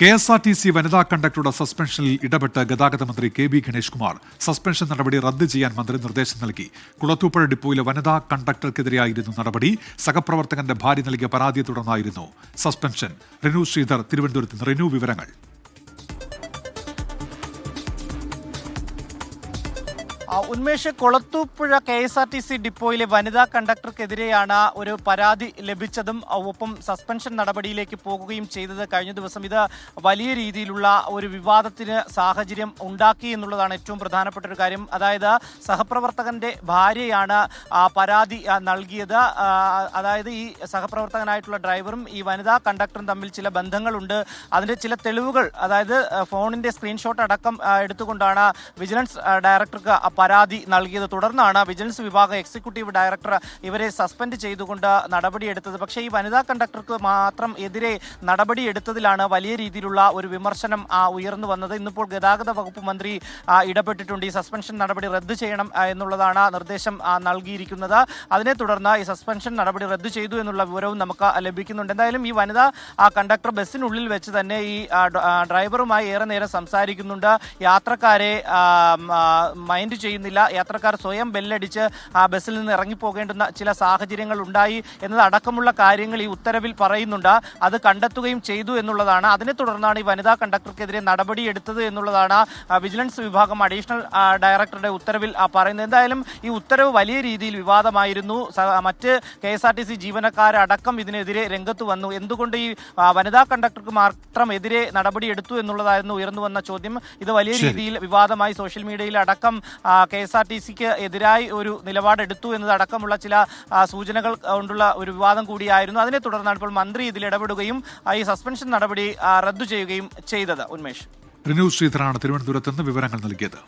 K S R T C വനിതാ കണ്ടക്ടറുടെ സസ്പെൻഷനിൽ ഇടപെട്ട് ഗതാഗത മന്ത്രി K B Ganesh Kumar suspension നടപടി റദ്ദ് ചെയ്യാൻ മന്ത്രി നിർദ്ദേശം നൽകി. കുളത്തൂപ്പുഴ ഡിപ്പോയിലെ വനിതാ കണ്ടക്ടർക്കെതിരെയായിരുന്നു നടപടി. സഹപ്രവർത്തകന്റെ ഭാര്യ നൽകിയ പരാതിയെ തുടർന്നായിരുന്നു സസ്പെൻഷൻ. റിനു ശ്രീധർ തിരുവനന്തപുരത്ത് റിനു വിവരങ്ങൾ. Unmesh Kulathupuzha K S R T C ഡിപ്പോയിലെ വനിതാ കണ്ടക്ടർക്കെതിരെയാണ് ഒരു പരാതി ലഭിച്ചതും ഒപ്പം സസ്പെൻഷൻ നടപടിയിലേക്ക് പോകുകയും ചെയ്തത് കഴിഞ്ഞ ദിവസം. ഇത് വലിയ രീതിയിലുള്ള ഒരു വിവാദത്തിന് സാഹചര്യം ഉണ്ടാക്കി എന്നുള്ളതാണ് ഏറ്റവും പ്രധാനപ്പെട്ട ഒരു കാര്യം. അതായത് സഹപ്രവർത്തകന്റെ ഭാര്യയാണ് പരാതി നൽകിയത്. അതായത് ഈ സഹപ്രവർത്തകനായിട്ടുള്ള ഡ്രൈവറും ഈ വനിതാ കണ്ടക്ടറും തമ്മിൽ ചില ബന്ധങ്ങളുണ്ട്. അതിന്റെ ചില തെളിവുകൾ അതായത് ഫോണിന്റെ സ്ക്രീൻഷോട്ട് അടക്കം എടുത്തുകൊണ്ടാണ് വിജിലൻസ് ഡയറക്ടർക്ക് പരാതി നൽകിയത്. തുടർന്നാണ് വിജിലൻസ് വിഭാഗം എക്സിക്യൂട്ടീവ് ഡയറക്ടർ ഇവരെ സസ്പെൻഡ് ചെയ്തുകൊണ്ട് നടപടിയെടുത്തത്. പക്ഷേ ഈ വനിതാ കണ്ടക്ടർക്ക് മാത്രം എതിരെ നടപടിയെടുത്തതിലാണ് വലിയ രീതിയിലുള്ള ഒരു വിമർശനം ഉയർന്നു വന്നത്. ഇന്നിപ്പോൾ ഗതാഗത വകുപ്പ് മന്ത്രി ഇടപെട്ടിട്ടുണ്ട്. ഈ സസ്പെൻഷൻ നടപടി റദ്ദ് ചെയ്യണം എന്നുള്ളതാണ് നിർദ്ദേശം നൽകിയിരിക്കുന്നത്. അതിനെ തുടർന്ന് ഈ സസ്പെൻഷൻ നടപടി റദ്ദ് ചെയ്തു എന്നുള്ള വിവരവും നമുക്ക് ലഭിക്കുന്നുണ്ട്. എന്തായാലും ഈ വനിതാ കണ്ടക്ടർ ബസ്സിനുള്ളിൽ വെച്ച് തന്നെ ഈ ഡ്രൈവറുമായി ഏറെ നേരം സംസാരിക്കുന്നുണ്ട്. യാത്രക്കാരെ മൈൻഡ് ചെയ്യുന്നില്ല. യാത്രക്കാർ സ്വയം ബെല്ലടിച്ച് ആ ബസ്സിൽ നിന്ന് ഇറങ്ങിപ്പോകേണ്ടുന്ന ചില സാഹചര്യങ്ങൾ ഉണ്ടായി എന്നത് അടക്കമുള്ള കാര്യങ്ങൾ ഈ ഉത്തരവിൽ പറയുന്നുണ്ട്. അത് കണ്ടെത്തുകയും ചെയ്തു എന്നുള്ളതാണ്. അതിനെ തുടർന്നാണ് ഈ വനിതാ കണ്ടക്ടർക്കെതിരെ നടപടിയെടുത്തത് എന്നുള്ളതാണ് വിജിലൻസ് വിഭാഗം അഡീഷണൽ ഡയറക്ടറുടെ ഉത്തരവിൽ പറയുന്നത്. എന്തായാലും ഈ ഉത്തരവ് വലിയ രീതിയിൽ വിവാദമായിരുന്നു. മറ്റ് K S R T C ജീവനക്കാരടക്കം ഇതിനെതിരെ രംഗത്ത് വന്നു. എന്തുകൊണ്ട് ഈ വനിതാ കണ്ടക്ടർക്ക് മാത്രം എതിരെ നടപടിയെടുത്തു എന്നുള്ളതായിരുന്നു ഉയർന്നു വന്ന ചോദ്യം. ഇത് വലിയ രീതിയിൽ വിവാദമായി സോഷ്യൽ മീഡിയയിൽ അടക്കം കെ എസ് ആർ ടി സിക്ക് എതിരായി ഒരു നിലപാടെടുത്തു എന്നതടക്കമുള്ള ചില സൂചനകൾ കൊണ്ടുള്ള ഒരു വിവാദം കൂടിയായിരുന്നു. അതിനെ തുടർന്നാണ് ഇപ്പോൾ മന്ത്രി ഇതിൽ ഇടപെടുകയും ഈ സസ്പെൻഷൻ നടപടി റദ്ദു ചെയ്യുകയും ചെയ്തത്. ഉന്മേഷ്. റിനു ശ്രീധരാണ് തിരുവനന്തപുരത്ത് നിന്ന് വിവരങ്ങൾ നൽകിയത്.